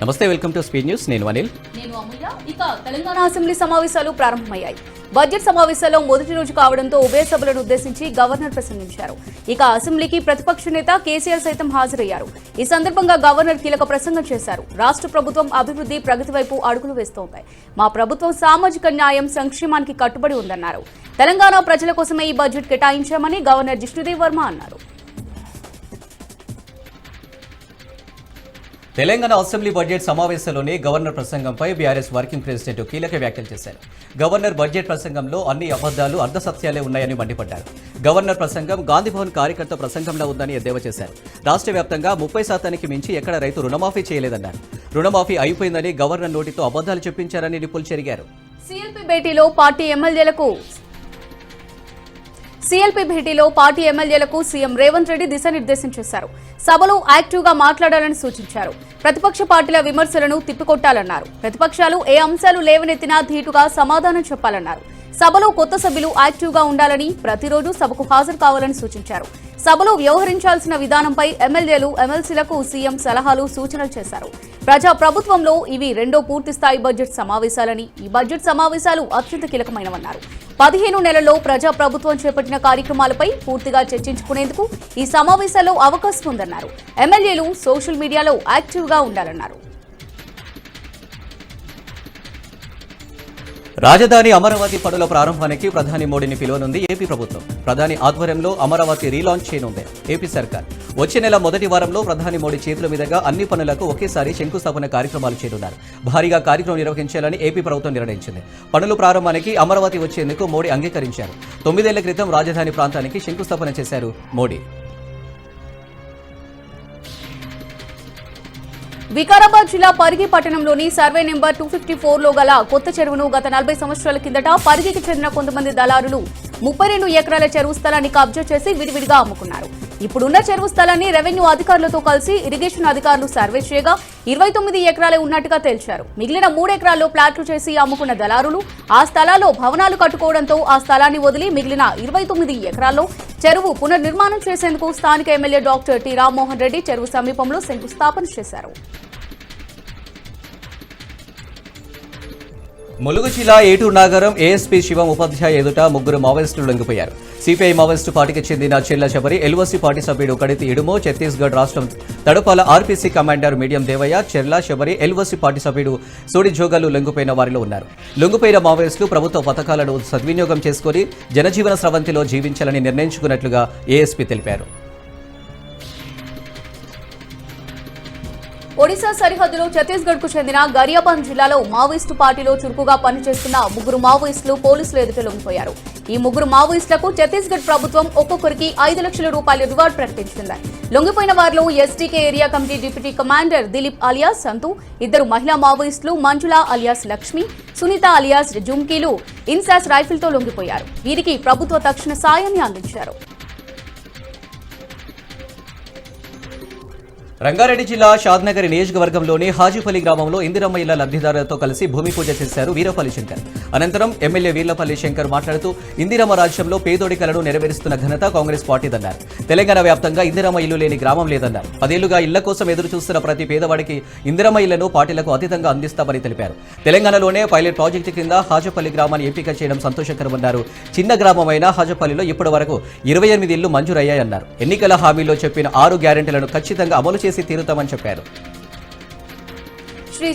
నమస్తే welcome to speed news. నేను అనిల్. నేను అమూల్య. ఇక తెలంగాణ అసెంబ్లీ సమావేశాలు ప్రారంభమయ్యాయి. బడ్జెట్ సమావేశాల్లో మొదటి రోజు కావడంతో ఉభయ సభలను ఉద్దేశించి గవర్నర్ ప్రసంగించారు. ఇక అసెంబ్లీకి ప్రతిపక్ష నేత కేసీఆర్ సైతం హాజరయ్యారు. ఈ సందర్భంగా గవర్నర్ కీలక ప్రసంగం చేశారు. రాష్ట్ర ప్రభుత్వం అభివృద్ధి ప్రగతి వైపు అడుగులు వేస్తోంది. మా ప్రభుత్వం సామాజిక న్యాయం సంక్షేమానికి కట్టుబడి ఉందన్నారు. తెలంగాణ ప్రజల కోసమే ఈ బడ్జెట్ కేటాయించామని గవర్నర్ జిష్ణుదేవ్ వర్మ అన్నారు. తెలంగాణ అసెంబ్లీ బడ్జెట్ సమావేశంలోనే గవర్నర్ ప్రసంగంపై బీఆర్ఎస్ వర్కింగ్ ప్రెసిడెంట్ కీలక వ్యాఖ్యలు చేశారు. గవర్నర్ బడ్జెట్ ప్రసంగంలో అన్ని అబద్ధాలు అర్ధసత్యాలే ఉన్నాయని మండిపడ్డారు. గవర్నర్ ప్రసంగం గాంధీభవన్ కార్యకర్త ప్రసంగంలో ఉందని ఎద్దేవా చేశారు. రాష్ట్ర వ్యాప్తంగా ముప్పై శాతానికి మించి ఎక్కడ రైతు రుణమాఫీ చేయలేదన్నారు. రుణమాఫీ అయిపోయిందని గవర్నర్ నోటితో అబద్ధాలు చెప్పించారని నిపుణులు చెరిగారు. సిఎల్పి భేటీలో పార్టీ ఎమ్మెల్యేలకు సీఎల్పీ భేటీలో పార్టీ ఎమ్మెల్యేలకు సీఎం రేవంత్ రెడ్డి దిశానిర్దేశం చేశారు. సభలో యాక్టివ్గా మాట్లాడాలని సూచించారు. ప్రతిపక్ష పార్టీల విమర్శలను తిప్పికొట్టాలన్నారు. ప్రతిపక్షాలు ఏ అంశాలు లేవనెత్తినా ధీటుగా సమాధానం చెప్పాలన్నారు. సభలో కొత్త సభ్యులు యాక్టివ్గా ఉండాలని ప్రతిరోజు సభకు హాజరు కావాలని సూచించారు. సభలో వ్యవహరించాల్సిన విధానంపై ఎమ్మెల్యేలు ఎమ్మెల్సీలకు సీఎం సలహాలు సూచనలు చేశారు. ప్రజా ప్రభుత్వంలో ఇవి రెండో పూర్తిస్థాయి బడ్జెట్ సమావేశాలని ఈ బడ్జెట్ సమావేశాలు అత్యంత కీలకమైనవన్నారు. పదిహేను నెలల్లో ప్రజా ప్రభుత్వం చేపట్టిన కార్యక్రమాలపై పూర్తిగా చర్చించుకునేందుకు ఈ సమావేశాల్లో అవకాశం ఉందన్నారు. ఎమ్మెల్యేలు సోషల్ మీడియాలో యాక్టివ్గా ఉండాలన్నారు. రాజధాని అమరావతి పనుల ప్రారంభానికి ప్రధాని మోడీని పిలువనుంది ఏపీ ప్రభుత్వం. ప్రధాని ఆధ్వర్యంలో అమరావతి రీలాంచ్ చేయనుంది ఏపీ సర్కార్. వచ్చే నెల మొదటి వారంలో ప్రధాని మోడీ చేతుల మీదుగా అన్ని పనులకు ఒకేసారి శంకుస్థాపన కార్యక్రమాలు చేయనున్నారు భారీగా కార్యక్రమం నిర్వహించాలని ఏపీ ప్రభుత్వం నిర్ణయించింది. పనుల ప్రారంభానికి అమరావతి వచ్చేందుకు మోడీ అంగీకరించారు. తొమ్మిదేళ్ళ క్రితం రాజధాని ప్రాంతానికి శంకుస్థాపన చేశారు మోడీ. వికారాబాద్ జిల్లా పరిగి పట్టణంలోని సర్వే నెంబర్ టూ ఫిఫ్టీ ఫోర్లో గల కొత్త చెరువును గత నలభై సంవత్సరాల కిందట పరిగికి చెందిన కొంతమంది దళారులు ముప్పై రెండు ఎకరాల చెరువు స్థలాన్ని కబ్జా చేసి విడివిడిగా అమ్ముకున్నారు. ఇప్పుడున్న చెరువు స్థలాన్ని రెవెన్యూ అధికారులతో కలిసి ఇరిగేషన్ అధికారులు సర్వే చేయగా ఇరవై తొమ్మిది ఎకరాలే ఉన్నట్టుగా తేల్చారు. మిగిలిన మూడు ఎకరాల్లో ప్లాట్లు చేసి అమ్ముకున్న దళారులు ఆ స్థలాల్లో భవనాలు కట్టుకోవడంతో ఆ స్థలాన్ని వదిలి మిగిలిన ఇరవై తొమ్మిది ఎకరాల్లో చెరువు పునర్నిర్మాణం చేసేందుకు స్థానిక MLA doctor T Rammohan Reddy చెరువు సమీపంలో శంకుస్థాపన చేశారు. ములుగు జిల్లా ఏటూరు నాగరం ఏఎస్పీ శివం ఉపాధ్యాయ ఎదుట ముగ్గురు మావోయిస్టులు లొంగిపోయారు. సిపిఐ మావోయిస్టు పార్టీకి చెందిన చెల్ల శబరి ఎల్ఓసి పార్టీ సభ్యుడు కడితి ఇడుమో ఛత్తీస్గఢ్ రాష్ట్రం Tadupala RPC commander medium Devaiah Cherla Sabari LOC party సభ్యుడు సోడి జోగాలు లొంగిపోయిన వారిలో ఉన్నారు. లొంగిపోయిన మావోయిస్టులు ప్రభుత్వ పథకాలను సద్వినియోగం చేసుకుని జనజీవన స్రవంతిలో జీవించాలని నిర్ణయించుకున్నట్లుగా ఏఎస్పీ తెలిపారు. ఒడిశా సరిహద్దులో ఛత్తీస్గఢ్కు చెందిన గరియాబాద్ జిల్లాలో మావోయిస్టు పార్టీలో చురుకుగా పనిచేస్తున్న ముగ్గురు మావోయిస్టులు పోలీసులు ఎదుట లొంగిపోయారు ఈ ముగ్గురు మావోయిస్టులకు ఛత్తీస్గఢ్ ప్రభుత్వం ఒక్కొక్కరికి ఐదు లక్షల రూపాయల రివార్డు ప్రకటించింది. లొంగిపోయిన వారిలో STK area committee deputy commander Dilip alias Santu ఇద్దరు మహిళా మావోయిస్టులు మంజుల అలియాస్ లక్ష్మి సునీత అలియాస్ జుమ్కీలు ఇన్సాస్ రైఫిల్తో లొంగిపోయారు. వీరికి ప్రభుత్వ తక్షణ సాయాన్ని అందించారు. రంగారెడ్డి జిల్లా షాద్నగర్ నియోజకవర్గంలోని హాజీపల్లి గ్రామంలో ఇందిరమ్మ ఇళ్ళ లబ్ధిదారులతో కలిసి భూమి పూజ చేశారు వీరపల్లి శంకర్. అనంతరం ఎమ్మెల్యే వీర్లపల్లి శంకర్ మాట్లాడుతూ ఇందిరమ్మ రాజ్యంలో పేదోడికలను నెరవేరుస్తున్న ఘనత కాంగ్రెస్ పార్టీదన్నారు తెలంగాణ వ్యాప్తంగా ఇందిరమ్మ ఇల్లు లేని గ్రామం లేదన్నారు. పదేళ్ళుగా ఇళ్ళ కోసం ఎదురు చూస్తున్న ప్రతి పేదవాడికి ఇందిరమ్మ ఇళ్ళను పార్టీలకు అతీతంగా అందిస్తామని తెలిపారు. తెలంగాణలోనే పైలట్ ప్రాజెక్టు కింద హాజపల్లి గ్రామాన్ని ఎంపిక చేయడం సంతోషకరమన్నారు. చిన్న గ్రామమైన హాజపల్లిలో ఇప్పటి వరకు ఇరవై ఎనిమిది ఇళ్ళు మంజూరయ్యాయన్నారు. ఎన్నికల హామీలో చెప్పిన ఆరు గ్యారెంటీలను ఖచ్చితంగా అమలు చేసి తీరుతామని చెప్పారు. శ్రీ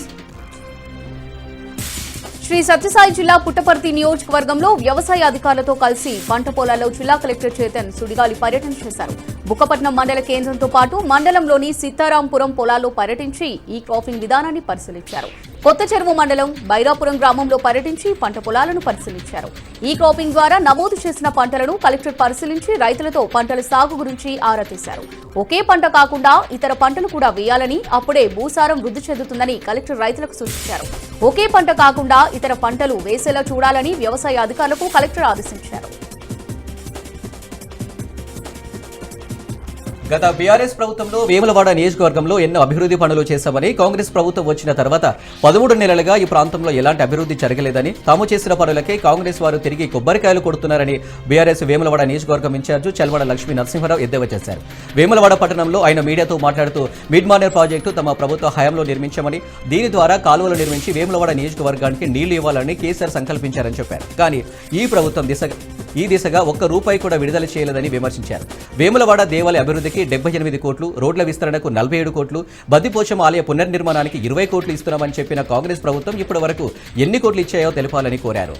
శ్రీ సత్యసాయి జిల్లా పుట్టపర్తి నియోజకవర్గంలో వ్యవసాయ అధికారులతో కలిసి పంట పొలాల్లో జిల్లా కలెక్టర్ చేతన్ సుడిగాలి పర్యటన చేశారు. బుక్కపట్నం మండల కేంద్రంతో పాటు మండలంలోని సీతారాంపురం పొలాల్లో పర్యటించి ఈ క్రాపింగ్ విధానాన్ని పరిశీలించారు. కొత్త చెరువు మండలం బైరాపురం గ్రామంలో పర్యటించి పంట పొలాలను పరిశీలించారు. ఈ క్రాపింగ్ ద్వారా నమోదు చేసిన పంటలను కలెక్టర్ పరిశీలించి రైతులతో పంటల సాగు గురించి ఆరా తీశారు. ఒకే పంట కాకుండా ఇతర పంటలు కూడా వేయాలని అప్పుడే భూసారం వృద్ధి చెందుతుందని కలెక్టర్ రైతులకు సూచించారు. ఒకే పంట కాకుండా ఇతర పంటలు వేసేలా చూడాలని వ్యవసాయ అధికారులకు కలెక్టర్ ఆదేశించారు. గత బీఆర్ఎస్ ప్రభుత్వంలో వేములవాడ నియోజకవర్గంలో ఎన్నో అభివృద్ధి పనులు చేశామని కాంగ్రెస్ ప్రభుత్వం వచ్చిన తర్వాత పదమూడు నెలలుగా ఈ ప్రాంతంలో ఎలాంటి అభివృద్ధి జరగలేదని తాము చేసిన పనులకే కాంగ్రెస్ వారు తిరిగి కొబ్బరికాయలు కొడుతున్నారని బీఆర్ఎస్ వేములవాడ నియోజకవర్గం ఇన్ఛార్జ్ చల్వాడ లక్ష్మీ నరసింహారావు ఎద్దేవా చేశారు. వేములవాడ పట్టణంలో ఆయన మీడియాతో మాట్లాడుతూ మిడ్ మానేర్ ప్రాజెక్టు తమ ప్రభుత్వ హయాంలో నిర్మించామని దీని ద్వారా కాలువలు నిర్మించి వేములవాడ నియోజకవర్గానికి నీళ్ళు ఇవ్వాలని కేసీఆర్ సంకల్పించారని చెప్పారు. కానీ ఈ ప్రభుత్వం దిశ ఈ దిశగా ఒక్క రూపాయి కూడా విడుదల చేయలేదని విమర్శించారు. వేములవాడ దేవాలయ అభివృద్ధికి డెబ్బై ఎనిమిది కోట్లు రోడ్ల విస్తరణకు నలభై ఏడు కోట్లు బద్దిపోచం ఆలయ పునర్నిర్మాణానికి ఇరవై కోట్లు ఇస్తున్నామని చెప్పిన కాంగ్రెస్ ప్రభుత్వం ఇప్పటి వరకు ఎన్ని కోట్లు ఇచ్చాయో తెలపాలని కోరారు.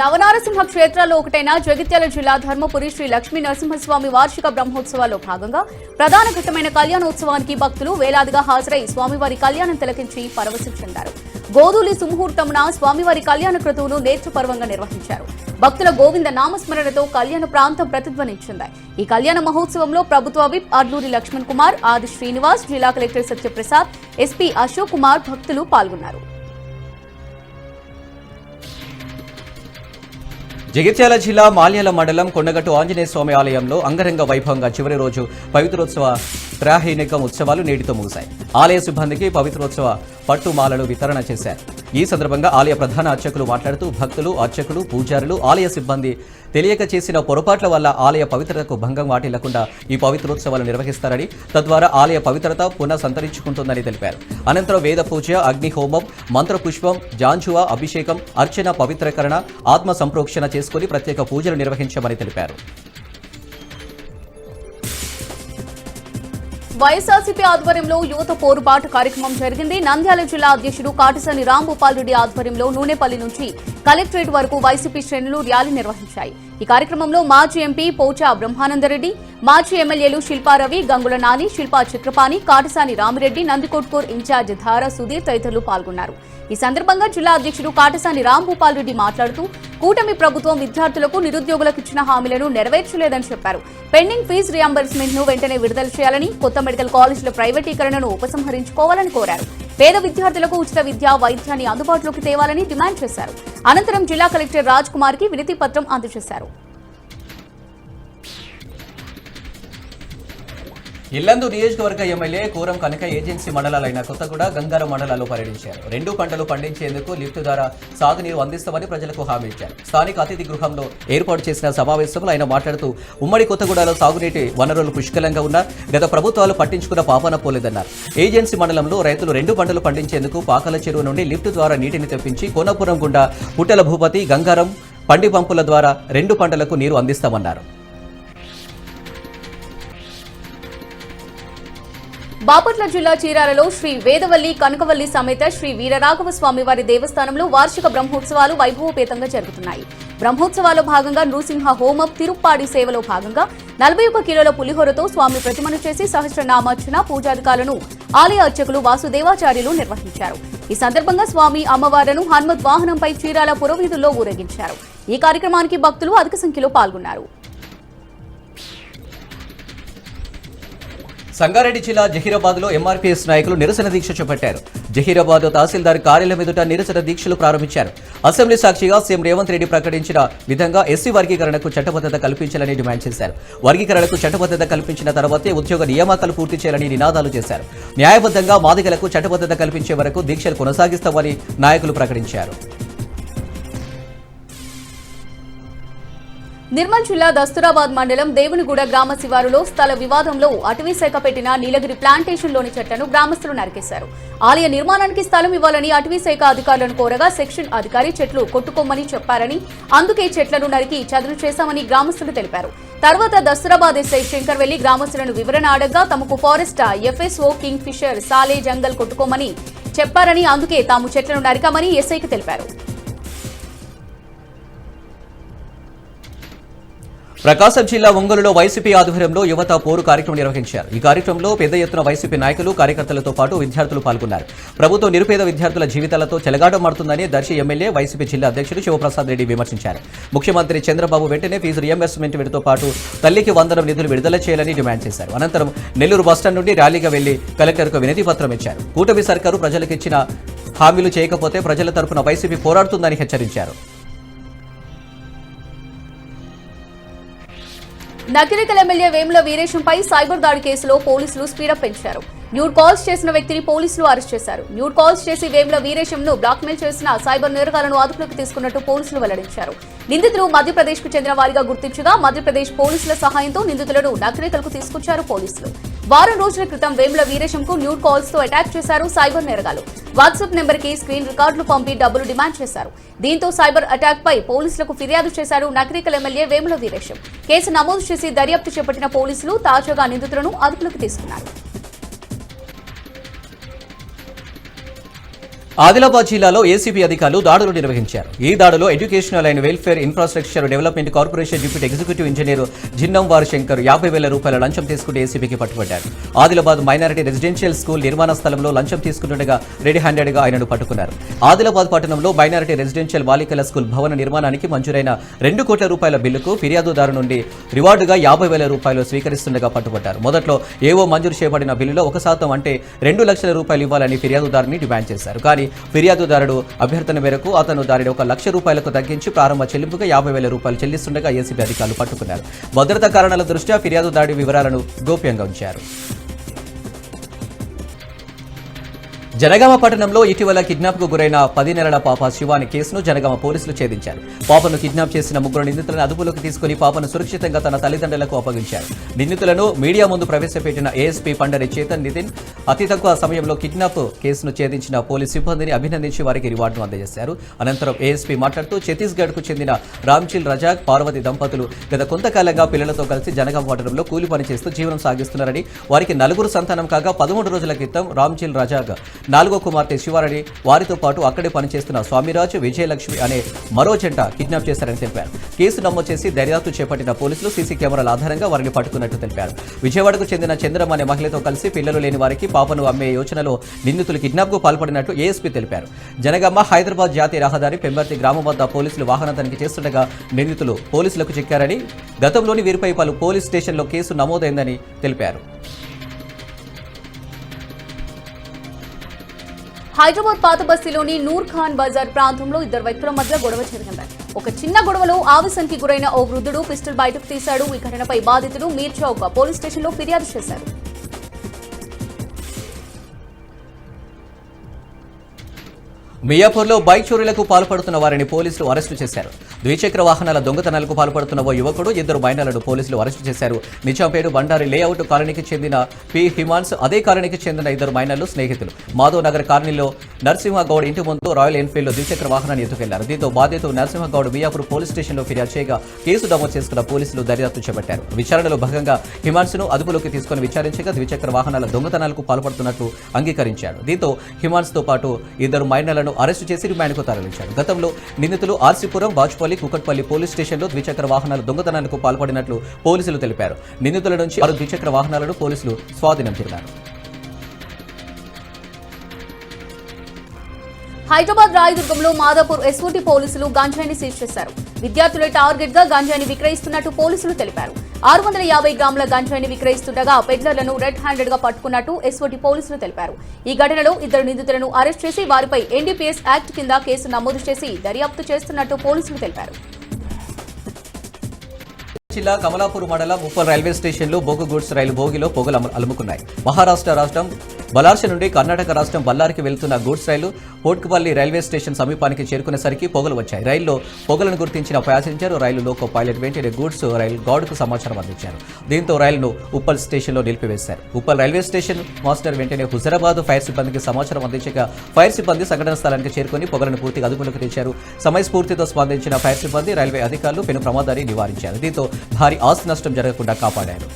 నవనారసింహ క్షేత్రాల్లో ఒకటైన జగిత్యాల జిల్లా ధర్మపురి శ్రీ లక్ష్మీ నరసింహస్వామి వార్షిక బ్రహ్మోత్సవాల్లో భాగంగా ప్రధాన ఘట్టమైన కళ్యాణోత్సవానికి భక్తులు వేలాదిగా హాజరై స్వామివారి కళ్యాణం తిలకించి పరవశం చెందారు గోధూలి సుముహూర్తమున స్వామివారి కళ్యాణ క్రతువును నేత్రపర్వంగా నిర్వహించారు. భక్తుల గోవింద నామస్మరణతో కళ్యాణ ప్రాంతం ప్రతిధ్వనించింది. ఈ కళ్యాణ మహోత్సవంలో ప్రభుత్వ విప్ అర్లూరి లక్ష్మణ్ కుమార్ ఆది శ్రీనివాస్ జిల్లా కలెక్టర్ సత్యప్రసాద్ ఎస్పీ అశోక్ కుమార్ భక్తులు పాల్గొన్నారు. జగిత్యాల జిల్లా మాల్యాల మండలం కొండగట్టు ఆంజనేయ స్వామి ఆలయంలో అంగరంగ వైభవంగా చివరి రోజు పవిత్రోత్సవ త్రాహీనికం ఉత్సవాలు నేటితో ముగిశాయి. ఆలయ సిబ్బందికి పవిత్రోత్సవ పట్టుమాలలు వితరణ చేశారు. ఈ సందర్భంగా ఆలయ ప్రధాన అర్చకులు మాట్లాడుతూ భక్తులు అర్చకులు పూజారులు ఆలయ సిబ్బంది తెలియక చేసిన పొరపాట్ల వల్ల ఆలయ పవిత్రతకు భంగం వాటిల్లకుండా ఈ పవిత్రోత్సవాలు నిర్వహిస్తారని తద్వారా ఆలయ పవిత్రత పునః సంతరించుకుంటుందని తెలిపారు. అనంతరం వేద పూజ అగ్ని హోమం మంత్రపుష్పం జాంజువ అభిషేకం అర్చన పవిత్రకరణ ఆత్మ సంప్రోక్షణ చేసుకుని ప్రత్యేక పూజలు నిర్వహించామని తెలిపారు. వైఎస్ఆర్సీపీ ఆధ్వర్యంలో యువత పోరుబాటు కార్యక్రమం జరిగింది. నంద్యాల జిల్లా అధ్యక్షుడు కాటిసాని రాంభూపాల్ రెడ్డి ఆధ్వర్యంలో నూనెపల్లి నుంచి కలెక్టరేట్ వరకు వైసీపీ శ్రేణులు ర్యాలీ నిర్వహించాయి. ఈ కార్యక్రమంలో మాజీ ఎంపీ పోచా బ్రహ్మానందరెడ్డి మాజీ ఎమ్మెల్యేలు శిల్పారవి గంగుల నాని శిల్పా చక్రపాణి కాటసాని రామిరెడ్డి నందికొట్కూర్ ఇన్ఛార్జ్ ధారా సుధీర్ తదితరులు పాల్గొన్నారు. ఈ సందర్భంగా జిల్లా అధ్యక్షుడు కాటసాని రాంభూపాల్ రెడ్డి మాట్లాడుతూ కూటమి ప్రభుత్వం విద్యార్థులకు నిరుద్యోగులకు ఇచ్చిన హామీలను నెరవేర్చలేదని చెప్పారు. పెండింగ్ ఫీజు రియంబర్స్మెంట్ను వెంటనే విడుదల చేయాలని కొత్త మెడికల్ కాలేజీల ప్రైవేటీకరణను ఉపసంహరించుకోవాలని కోరారు. పేద విద్యార్థులకు ఉచిత విద్య వైద్యాన్ని అందుబాటులోకి తేవాలని డిమాండ్ చేశారు. అనంతరం జిల్లా కలెక్టర్ రాజ్ కుమార్కి వినతి పత్రం అందజేశారు. ఇల్లందు నియోజకవర్గ ఎమ్మెల్యే కూరం కనక ఏజెన్సీ మండలాలైన కొత్తగూడ గంగారం మండలాల్లో పర్యటించారు. రెండు పంటలు పండించేందుకు లిఫ్ట్ ద్వారా సాగునీరు అందిస్తామని ప్రజలకు హామీ ఇచ్చారు. స్థానిక అతిథి గృహంలో ఏర్పాటు చేసిన సమావేశంలో ఆయన మాట్లాడుతూ ఉమ్మడి కొత్తగూడలో సాగునీటి వనరులు పుష్కలంగా ఉన్నా గత ప్రభుత్వాలు పట్టించుకున్న పాపన పోలేదన్నారు. ఏజెన్సీ మండలంలో రైతులు రెండు పంటలు పండించేందుకు పాకల చెరువు నుండి లిఫ్ట్ ద్వారా నీటిని తెప్పించి కోనపురం గుండా పుట్టల భూపతి గంగారం పండి పంపుల ద్వారా రెండు పంటలకు నీరు అందిస్తామన్నారు. బాపట్ల జిల్లా చీరాలలో శ్రీ వేదవల్లి కనకవల్లి సమేత శ్రీ వీరరాఘవ స్వామి వారి దేవస్థానంలో వార్షిక బ్రహ్మోత్సవాలు వైభవపేతంగా జరుగుతున్నాయి. బ్రహ్మోత్సవాల్లో భాగంగా నృసింహ హోమం తిరుప్పాడి సేవలో భాగంగా నలభై ఒక్క కిలోల పులిహోరతో స్వామి ప్రతిమను చేసి సహస్రనామార్చన పూజాధికారులను ఆలయ అర్చకులు వాసుదేవాచార్యులు నిర్వహించారు. ఈ సందర్భంగా స్వామి అమ్మవారును హనుమత్ వాహనంపై చీరాల పురోవీధుల్లో ఊరేగించారు. ఈ కార్యక్రమానికి భక్తులు అధిక సంఖ్యలో పాల్గొన్నారు. సంగారెడ్డి జిల్లా జహీరాబాద్లో ఎంఆర్పీఎస్ నాయకులు నిరసన దీక్ష చేపట్టారు. జహీరాబాద్ తహసీల్దార్ కార్యాలయం ఎదుట నిరసన దీక్షలు ప్రారంభించారు. అసెంబ్లీ సాక్షిగా సీఎం రేవంత్ రెడ్డి ప్రకటించిన విధంగా ఎస్సీ వర్గీకరణకు చట్టబద్ధత కల్పించాలని డిమాండ్ చేశారు. వర్గీకరణకు చట్టబద్ధత కల్పించిన తర్వాతే ఉద్యోగ నియామకాలు పూర్తి చేయాలని నినాదాలు చేశారు. న్యాయబద్ధంగా మాదిగలకు చట్టబద్ధత కల్పించే వరకు దీక్షలు కొనసాగిస్తామని నాయకులు ప్రకటించారు. నిర్మల్ జిల్లా దస్తురాబాద్ మండలం దేవునిగూడ గ్రామ శివారులో స్థల వివాదంలో అటవీ శాఖ పెట్టిన నీలగిరి ప్లాంటేషన్లోని చెట్లను గ్రామస్తులు నరికేశారు. ఆలయ నిర్మాణానికి స్థలం ఇవ్వాలని అటవీ శాఖ అధికారులను కోరగా సెక్షన్ అధికారి చెట్లు కొట్టుకోమని చెప్పారని అందుకే చెట్లను నరికి చదును చేశామని గ్రామస్తులు తెలిపారు. తర్వాత దస్తూరాబాద్ ఎస్ఐ శంకర్ వెళ్ళి గ్రామస్తులను వివరణ అడగ్గా తమకు ఫారెస్ట్ ఎఫ్ఎస్ఓ కింగ్ ఫిషర్ సాలే జంగల్ కొట్టుకోమని చెప్పారని అందుకే తాము చెట్లను నరికామని ఎస్ఐకి తెలిపారు. ప్రకాశం జిల్లా ఒంగోలులో వైసీపీ ఆధ్వర్యంలో యువత పోరు కార్యక్రమం నిర్వహించారు. ఈ కార్యక్రమంలో పెద్ద ఎత్తున వైసీపీ నాయకులు కార్యకర్తలతో పాటు విద్యార్థులు పాల్గొన్నారు. ప్రభుత్వం నిరుపేద విద్యార్థుల జీవితాలతో చెలగాటమాడుతుందని దర్శి ఎమ్మెల్యే వైసీపీ జిల్లా అధ్యక్షుడు శివప్రసాద్ రెడ్డి విమర్శించారు. ముఖ్యమంత్రి చంద్రబాబు వెంటనే ఫీజు రియంబర్స్మెంట్ వీటితో పాటు తల్లికి వందనం నిధులు విడుదల చేయాలని డిమాండ్ చేశారు. అనంతరం నెల్లూరు బస్టాండ్ నుండి ర్యాలీగా వెళ్ళి కలెక్టర్కు వినతి పత్రం ఇచ్చారు. కూటమి సర్కారు ప్రజలకు ఇచ్చిన హామీలు చేయకపోతే ప్రజల తరపున వైసీపీ పోరాడుతుందని హెచ్చరించారు. నకిరికల్ ఎమ్మెల్యే వేముల వీరేశంపై సైబర్ దాడి కేసులో పోలీసులు స్పీడప్ పెంచారు. న్యూడ్ కాల్స్ చేసిన వ్యక్తిని పోలీసులు అరెస్ట్ చేశారు. న్యూడ్ కాల్స్ చేసి వేముల వీరేశంను బ్లాక్మెయిల్ చేసిన సైబర్ నేరగాలను అదుపులోకి తీసుకున్నట్టు పోలీసులు వెల్లడించారు. నిందితులు మధ్యప్రదేశ్కు చెందిన వారిగా గుర్తించగా మధ్యప్రదేశ్ పోలీసుల సహాయంతో నిందితులను నకిరేకల్కు తీసుకొచ్చారు పోలీసులు. వారం రోజుల క్రితం వేముల వీరేశంకు న్యూడ్ కాల్స్తో అటాక్ చేశారు సైబర్ నేరగాలు వాట్సాప్ నెంబర్కి స్క్రీన్ రికార్డులు పంపి డబ్బులు డిమాండ్ చేశారు. దీంతో సైబర్ అటాక్ పై పోలీసులకు ఫిర్యాదు చేశారు నకరికల్ ఎమ్మెల్యే వేముల వీరేశం. కేసు నమోదు చేసి దర్యాప్తు చేపట్టిన పోలీసులు తాజాగా నిందితులను అదుపులోకి తీసుకున్నారు. ఆదిలాబాద్ జిల్లాలో ఏసీబీ అధికారులు దాడులు నిర్వహించారు. ఈ దాడిలో educational and welfare infrastructure development corporation deputy executive engineer జిన్నంవారు Shankar యాభై వేల రూపాయల లంచం తీసుకుంటూ ఏసీబీకి పట్టుబడ్డారు. ఆదిలాబాద్ మైనారిటీ రెసిడెన్షియల్ స్కూల్ నిర్మాణ స్థలంలో లంచం తీసుకుంటుండగా రెడీ హ్యాండెడ్గా ఆయనను పట్టుకున్నారు. ఆదిలాబాద్ పట్టణంలో మైనారిటీ రెసిడెన్షియల్ బాలికల స్కూల్ భవన నిర్మాణానికి మంజూరైన రెండు కోట్ల రూపాయల బిల్లుకు ఫిర్యాదుదారు నుండి రివార్డుగా యాభై వేల రూపాయలు స్వీకరిస్తుండగా పట్టుబడ్డారు. మొదట్లో ఏవో మంజూరు చేయబడిన బిల్లులో ఒక శాతం అంటే రెండు లక్షల రూపాయలు ఇవ్వాలని ఫిర్యాదుదారుని డిమాండ్ చేశారు. కానీ ఫిర్యాదుదారుడు అభ్యర్థన మేరకు అతను దానిని ఒక లక్ష రూపాయలకు తగ్గించి ప్రారంభ చెల్లింపుగా యాభై వేల రూపాయలు చెల్లిస్తుండగా ఏసీబీ అధికారులు పట్టుకున్నారు. భద్రతా కారణాల దృష్ట్యా ఫిర్యాదుదారుడి వివరాలను గోప్యంగా ఉంచారు. జనగామ పట్టణంలో ఇటీవల కిడ్నాప్కు గురైన పది నెలల పాప శివాని కేసును జనగామ పోలీసులు ఛేదించారు. పాపను కిడ్నాప్ చేసిన ముగ్గురు నిందితులను అదుపులోకి తీసుకుని పాపను సురక్షితంగా తన తల్లిదండ్రులకు అప్పగించారు. నిందితులను మీడియా ముందు ప్రవేశపెట్టిన ఏఎస్పీ పండరి చేతన్ నితిన్ అతి తక్కువ సమయంలో కిడ్నాప్ కేసును ఛేదించిన పోలీస్ సిబ్బందిని అభినందించి వారికి రివార్డును అందజేశారు. అనంతరం ఏఎస్పీ మాట్లాడుతూ ఛత్తీస్గఢ్కు చెందిన రామ్చిల్ రజాక్ పార్వతి దంపతులు గత కొంతకాలంగా పిల్లలతో కలిసి జనగామ పట్టణంలో కూలి పని చేస్తూ జీవనం సాగిస్తున్నారని వారికి నలుగురు సంతానం కాగా పదమూడు రోజుల క్రితం రామ్చిల్ రజాక్ నాలుగో కుమార్తె శివారెడ్డి వారితో పాటు అక్కడే పనిచేస్తున్న స్వామిరాజు విజయలక్ష్మి అనే మరో జంట కిడ్నాప్ చేశారని తెలిపారు. కేసు నమోదు చేసి దర్యాప్తు చేపట్టిన పోలీసులు సీసీ కెమెరాల ఆధారంగా వారిని పట్టుకున్నట్టు తెలిపారు. విజయవాడకు చెందిన చంద్రం అనే మహిళతో కలిసి పిల్లలు లేని వారికి పాపను అమ్మే యోచనలో నిందితులు కిడ్నాప్కు పాల్పడినట్టు ఏఎస్పీ తెలిపారు. జనగామ హైదరాబాద్ జాతీయ రహదారి పెంబర్తి గ్రామం వద్ద పోలీసులు వాహన తనిఖీ చేస్తుండగా నిందితులు పోలీసులకు చిక్కారని గతంలోని వీరిపై పలు పోలీస్ స్టేషన్లో కేసు నమోదైందని తెలిపారు. హైదరాబాద్ పాత బస్తీలోని నూర్ ఖాన్ బజార్ ప్రాంతంలో ఇద్దరు వ్యక్తుల మధ్య గొడవ జరిగింది. ఒక చిన్న గొడవలో ఆవేశానికి గురైన ఓ వృద్ధుడు పిస్టల్ బయటకు తీశాడు. ఈ ఘటనపై బాధితుడు మీర్చౌక్ పోలీస్ స్టేషన్లో ఫిర్యాదు చేశారు. మియాపూర్లో బైక్ చోరీలకు పాల్పడుతున్న వారిని పోలీసులు అరెస్టు చేశారు. ద్విచక్ర వాహనాల దొంగతనాలకు పాల్పడుతున్న ఓ యువకుడు ఇద్దరు మైనర్లను పోలీసులు అరెస్టు చేశారు. నిజాంపేట బండారి లేఅవుట్ కాలనీకి చెందిన పి. హిమాన్స్ అదే కాలనీకి చెందిన ఇద్దరు మైనర్లు స్నేహితులు. మాధవ్ నగర్ కాలనీలో నరసింహగౌడ్ ఇంటి ముందు రాయల్ ఎన్ఫీల్డ్ ద్విచక్ర వాహనాన్ని ఎత్తుకెళ్ళారు. దీంతో బాధితుడు నరసింహగౌడ్ మియాపూర్ పోలీస్ స్టేషన్లో ఫిర్యాదు చేయగా కేసు నమోదు చేసుకున్న పోలీసులు దర్యాప్తు చేపట్టారు. విచారణలో భాగంగా హిమాన్స్ను అదుపులోకి తీసుకుని విచారించగా ద్విచక్ర వాహనాల దొంగతనాలకు పాల్పడుతున్నట్లు అంగీకరించాడు దీంతో హిమాన్స్తో పాటు ఇద్దరు మైనర్లను అరెస్టు చేసి రిమాండ్కు తరలించారు. గతంలో నిందితులు ఆర్సీపురం బాజ్పల్లి కుకట్పల్లి పోలీస్ స్టేషన్లో ద్విచక్ర వాహనాల దొంగతనాలకు పాల్పడినట్లు పోలీసులు తెలిపారు. నిందితుల నుంచి ఆరు ద్విచక్ర వాహనాలను పోలీసులు స్వాధీనం చేశారు. హైదరాబాద్ రాయదుర్గంలో మాదాపూర్ ఎస్ఓటీ పోలీసులు గంజాయిని సీజ్ చేశారు. విద్యార్థుల టార్గెట్గా గంజాయిని విక్రయిస్తున్నట్టు పోలీసులు తెలిపారు. ఆరు వందల యాభై గ్రాముల గంజాయిని విక్రయిస్తుండగా పెడ్లర్లను రెడ్ హ్యాండెడ్గా పట్టుకున్నట్టు ఎస్ఓటీ పోలీసులు తెలిపారు. ఈ ఘటనలో ఇద్దరు నిందితులను అరెస్ట్ చేసి వారిపై ఎన్డీపీఎస్ యాక్ట్ కింద కేసు నమోదు చేసి దర్యాప్తు చేస్తున్నట్టు పోలీసులు తెలిపారు. జిల్లా కమలాపూర్ మండలం ఉప్పల్ రైల్వే స్టేషన్లో బొగ్గు గూడ్స్ రైలు భోగిలో పొగలు అలుముకున్నాయి. మహారాష్ట్ర రాష్ట్రం బలార్ష నుండి కర్ణాటక రాష్ట్రం బల్లారికి వెళ్తున్న goods rail Potkapalli railway station సమీపానికి చేరుకునేసరికి పొగలు వచ్చాయి. రైల్లో పొగలను గుర్తించిన ప్యాసింజర్ రైలు లోకో పైలట్ వెంటనే గూడ్స్ రైలు గార్డుకు సమాచారం అందించారు. దీంతో రైలును ఉప్పల్ స్టేషన్లో నిలిపివేశారు. ఉప్పల్ రైల్వే స్టేషన్ మాస్టర్ వెంటనే హుజరాబాద్ ఫైర్ సిబ్బందికి సమాచారం అందించగా ఫైర్ సిబ్బంది సంఘటన స్థలానికి చేరుకుని పొగలను పూర్తిగా అదుపులోకి తెచ్చారు. సమయస్ఫూర్తితో స్పందించిన ఫైర్ సిబ్బంది రైల్వే అధికారులు పెను ప్రమాదాన్ని నివారించారు. దీంతో భారీ ఆస్తి నష్టం జరగకుండా కాపాడారు.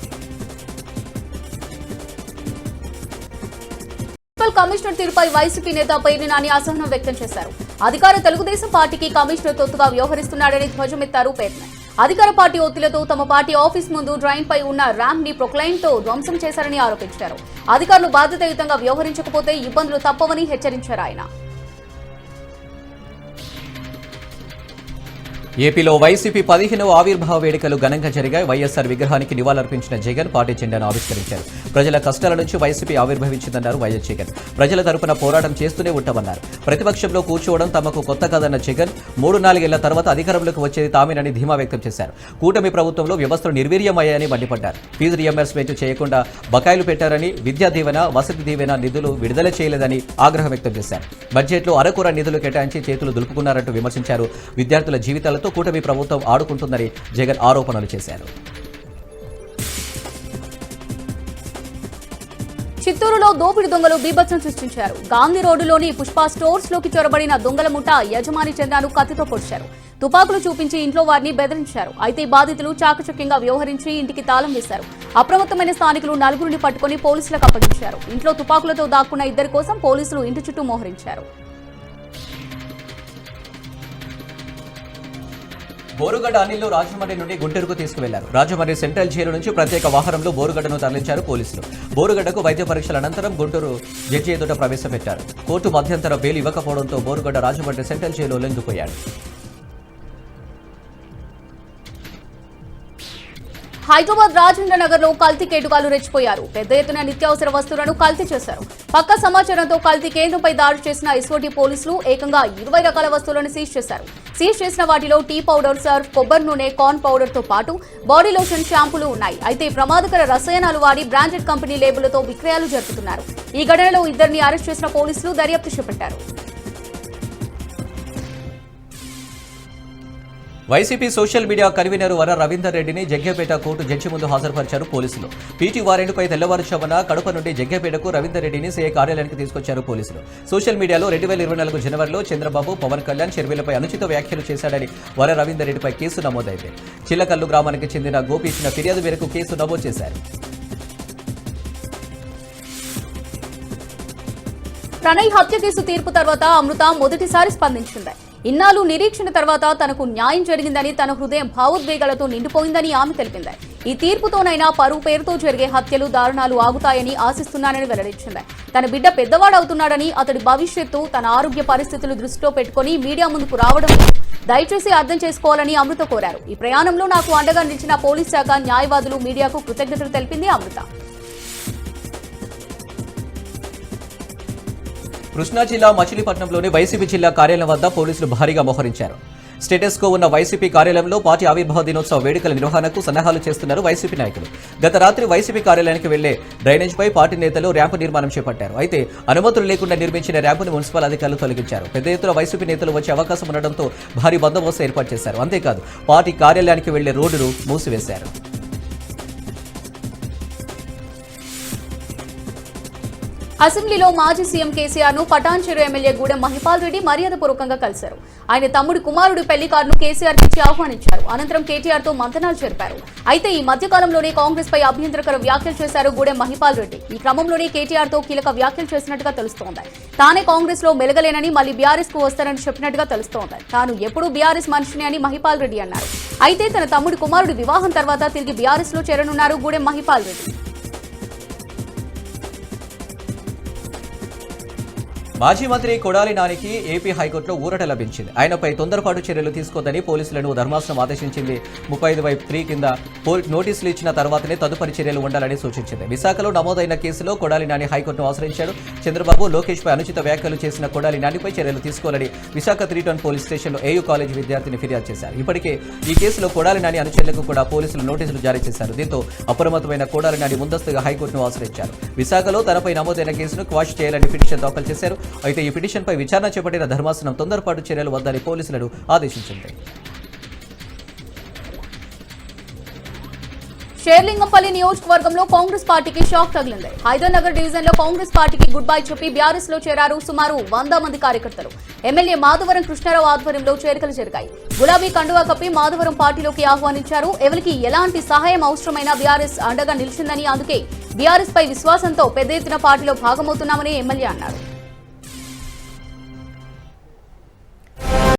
కమిషనర్ తీరుపై వైసీపీ నేత పేర్ని నాని అసహనం వ్యక్తం చేశారు. అధికార తెలుగుదేశం పార్టీకి కమిషనర్ తొత్తుగా వ్యవహరిస్తున్నాడని ధ్వజమెత్తారు పేర్ని. అధికార పార్టీ ఒత్తిళ్ళతో తమ పార్టీ ఆఫీస్ ముందు డ్రైన్ పై ఉన్న ర్యాంప్ని ప్రొక్లైన్తో ధ్వంసం చేశారని ఆరోపించారు. అధికారులు బాధ్యతాయుతంగా వ్యవహరించకపోతే ఇబ్బందులు తప్పవని హెచ్చరించారు ఆయన. ఏపీలో వైసీపీ పదిహేనవ ఆవిర్భావ వేడుకలు ఘనంగా జరిగాయి. వైఎస్ఆర్ విగ్రహానికి నివాళులర్పించిన జగన్ పార్టీ జెండాను ఆవిష్కరించారు. ప్రజల కష్టాల నుంచి వైసీపీ ఆవిర్భవించిందన్నారు వైఎస్ జగన్. ప్రజల తరపున పోరాటం చేస్తూనే ఉంటామన్నారు ప్రతిపక్షంలో కూర్చోవడం తమకు కొత్త కాదన్న జగన్ మూడు నాలుగేళ్ళ తర్వాత అధికారంలోకి వచ్చేది తామేనని ధీమా వ్యక్తం చేశారు. కూటమి ప్రభుత్వంలో వ్యవస్థలు నిర్వీర్యమయ్యాయని మండిపడ్డారు. ఫీజు రియంబర్స్మెంట్ చేయకుండా బకాయిలు పెట్టారని విద్యా దీవెన వసతి దీవెన నిధులు విడుదల చేయలేదని ఆగ్రహం వ్యక్తం చేశారు. బడ్జెట్లో అరకొర నిధులు కేటాయించి చేతులు దులుపుకున్నారంటూ విమర్శించారు. విద్యార్థుల జీవితాలతో కూటమి ప్రభుత్వం ఆడుకుంటుందని జగన్ ఆరోపణలు చేశారు. చిత్తూరులో దోపిడి దొంగలు బీభత్సం సృష్టించారు. గాంధీ రోడ్డులోని పుష్ప స్టోర్స్లోకి చొరబడిన దొంగల ముఠ యజమాని చంద్రను కత్తితో పొడిచారు. తుపాకులు చూపించి ఇంట్లో వారిని బెదిరించారు. అయితే బాధితులు చాకచక్యంగా వ్యవహరించి ఇంటికి తాళం వేశారు. అప్రమత్తమైన స్థానికులు నలుగురిని పట్టుకుని పోలీసులకు అప్పగించారు. ఇంట్లో తుపాకులతో దాక్కున్న ఇద్దరి కోసం పోలీసులు ఇంటి చుట్టూ మోహరించారు. బోరుగడ్డ అనిల్లు రాజమండ్రి నుండి గుంటూరుకు తీసుకువెళ్ళారు. రాజమండ్రి సెంట్రల్ జైలు నుంచి ప్రత్యేక వాహనంలో బోరుగడ్డను తరలించారు పోలీసులు. బోరుగడ్డకు వైద్య పరీక్షల అనంతరం గుంటూరు జడ్జి ఎదుట ప్రవేశపెట్టారు. కోర్టు మధ్యంతర బెయిల్ ఇవ్వకపోవడంతో బోరుగడ్డ రాజమండ్రి సెంట్రల్ జైలు లొంగిపోయాడు హైదరాబాద్ రాజేంద్ర నగర్లో కల్తీ కేటుకాలు రెచ్చిపోయారు. పెద్ద ఎత్తున నిత్యావసర వస్తువులను కల్తీ చేశారు. పక్క సమాచారంతో కల్తీ కేంద్రంపై దాడి చేసిన ఎస్ఓటీ పోలీసులు ఏకంగా ఇరవై రకాల వస్తువులను సీజ్ చేశారు. సీజ్ చేసిన వాటిలో టీ పౌడర్ సర్ఫ్ కొబ్బరి నూనె కార్న్ పౌడర్తో పాటు బాడీ లోషన్ షాంపూలు ఉన్నాయి. అయితే ప్రమాదకర రసాయనాలు వాడి బ్రాండెడ్ కంపెనీ లేబులతో విక్రయాలు జరుపుతున్నారు. ఈ ఘటనలో ఇద్దరిని అరెస్ట్ చేసిన పోలీసులు దర్యాప్తు చేపట్టారు. వైసీపీ సోషల్ మీడియా కన్వీనర్ వర రవీందర్ రెడ్డిని జగ్గేపేట కోర్టు జడ్జి ముందు హాజరుపరిచారు పోలీసులు. పీటీ వారెంట్పై తెల్లవారుజామున కడప నుండి జగ్గేపేటకు రవీందర్ రెడ్డిని సీఐ కార్యాలయానికి తీసుకొచ్చారు పోలీసులు. సోషల్ మీడియాలో రెండు వేల ఇరవై నాలుగు జనవరిలో చంద్రబాబు పవన్ కళ్యాణ్ షర్మిలపై అనుచిత వ్యాఖ్యలు చేశాడని వర రవీందర్ రెడ్డిపై కేసు నమోదైంది. చిల్లకల్లు గ్రామానికి చెందిన గోపి ఇచ్చిన ఫిర్యాదు మేరకు కేసు నమోదు చేశారు. ప్రణయ్ హత్య కేసు తీర్పు తర్వాత అమృత మొదటిసారి స్పందించింది. ఇన్నాళ్ళు నిరీక్షణ తర్వాత తనకు న్యాయం జరిగిందని తన హృదయం భావోద్వేగాలతో నిండిపోయిందని ఆమె తెలిపింది. ఈ తీర్పుతోనైనా పరువు పేరుతో జరిగే హత్యలు దారుణాలు ఆగుతాయని ఆశిస్తున్నానని వెల్లడించింది. తన బిడ్డ పెద్దవాడవుతున్నాడని అతడి భవిష్యత్తు తన ఆరోగ్య పరిస్థితులు దృష్టిలో పెట్టుకుని మీడియా ముందుకు రావడం దయచేసి అర్థం చేసుకోవాలని అమృత కోరారు. ఈ ప్రయాణంలో నాకు అండగా నిలిచిన పోలీస్ శాఖ న్యాయవాదులు మీడియాకు కృతజ్ఞతలు తెలిపింది అమృత. కృష్ణా జిల్లా మచిలీపట్నంలోని వైసీపీ జిల్లా కార్యాలయం వద్ద పోలీసులు భారీగా మోహరించారు. స్టేటస్ కో ఉన్న వైసీపీ కార్యాలయంలో పార్టీ ఆవిర్భావ దినోత్సవ వేడుకల నిర్వహణకు సన్నాహాలు చేస్తున్నారు వైసీపీ నాయకులు. గత రాత్రి వైసీపీ కార్యాలయానికి వెళ్ళే డ్రైనేజ్ పై పార్టీ నేతలు ర్యాంపు నిర్మాణం చేపట్టారు. అయితే అనుమతులు లేకుండా నిర్మించిన ర్యాంపును మున్సిపల్ అధికారులు తొలగించారు. పెద్ద ఎత్తున వైసీపీ నేతలు వచ్చే అవకాశం ఉండడంతో భారీ బందోబస్తు ఏర్పాటు చేశారు. అంతేకాదు పార్టీ కార్యాలయానికి వెళ్ళే రోడ్డును మూసివేశారు. అసెంబ్లీలో మాజీ సీఎం కేసీఆర్ను పటాన్చెరు ఎమ్మెల్యే గూడెం మహిపాల్ రెడ్డి మర్యాదపూర్వకంగా కలిశారు. ఆయన తమ్ముడు కుమారుడు పెళ్ళి కార్డును కేసీఆర్ ఇచ్చి ఆహ్వానించారు. అనంతరం కేటీఆర్తో మంతనాలు జరిపారు. అయితే ఈ మధ్యకాలంలోనే కాంగ్రెస్ పై అభ్యంతరకర వ్యాఖ్యలు చేశారు గూడెం మహిపాల్ రెడ్డి. ఈ క్రమంలోనే కేటీఆర్తో కీలక వ్యాఖ్యలు చేసినట్టుగా తెలుస్తోంది. తానే కాంగ్రెస్లో మెలగలేనని మళ్ళీ బీఆర్ఎస్కు వస్తారని చెప్పినట్టుగా తెలుస్తోంది. తాను ఎప్పుడూ బీఆర్ఎస్ మనిషిని అని మహిపాల్ రెడ్డి అన్నారు. అయితే తన తమ్ముడు కుమారుడు వివాహం తర్వాత తిరిగి బీఆర్ఎస్లో చేరనున్నారు గూడెం మహిపాల్ రెడ్డి. మాజీ మంత్రి కొడాలి నానికి ఏపీ హైకోర్టులో ఊరట లభించింది. ఆయనపై తొందరపాటు చర్యలు తీసుకోదని పోలీసులను ధర్మాసనం ఆదేశించింది. ముప్పై ఐదు వైపు త్రీ కింద పోల్ నోటీసులు ఇచ్చిన తర్వాతనే తదుపరి చర్యలు ఉండాలని సూచించింది. విశాఖలో నమోదైన కేసులో కొడాలి నాని హైకోర్టును ఆశ్రయించాడు. చంద్రబాబు లోకేష్ పై అనుచిత వ్యాఖ్యలు చేసిన కొడాలి నానిపై చర్యలు తీసుకోవాలని విశాఖ త్రీ టౌన్ పోలీస్ స్టేషన్లో ఏయూ కాలేజ్ విద్యార్థిని ఫిర్యాదు చేశారు. ఇప్పటికే ఈ కేసులో కొడాలి నాని అనుచరులకు కూడా పోలీసులు నోటీసులు జారీ చేశారు. దీంతో అప్రమత్తమైన కొడాలి నాని ముందస్తుగా హైకోర్టును ఆశ్రయించారు. విశాఖలో తనపై నమోదైన కేసును క్వాష్ చేయాలని పిటిషన్ దాఖలు చేశారు. అయితే ఈ పిటిషన్పై విచారణ చేపట్టిన ధర్మాసనం తొందరపాటు చర్యలు వద్దని పోలీసులను ఆదేశించింది. షేర్లింగంపల్లి నియోజకవర్గంలో కాంగ్రెస్ పార్టీకి షాక్ తగిలింది. హైదర్నగర్ డివిజన్లో కాంగ్రెస్ పార్టీకి గుడ్ బై చెప్పి బీఆర్ఎస్లో చేరారు సుమారు వంద మంది కార్యకర్తలు. ఎమ్మెల్యే మాధవరం కృష్ణారావు ఆధ్వర్యంలో చేరికలు జరిగాయి. గులాబీ కండువా కప్పి మాధవరం పార్టీలోకి ఆహ్వానించారు. ఎవరికి ఎలాంటి సహాయం అవసరమైనా బీఆర్ఎస్ అండగా నిలిచిందని అందుకే బీఆర్ఎస్ పై విశ్వాసంతో పెద్ద ఎత్తున పార్టీలో భాగమవుతున్నామని ఎమ్మెల్యే అన్నారు.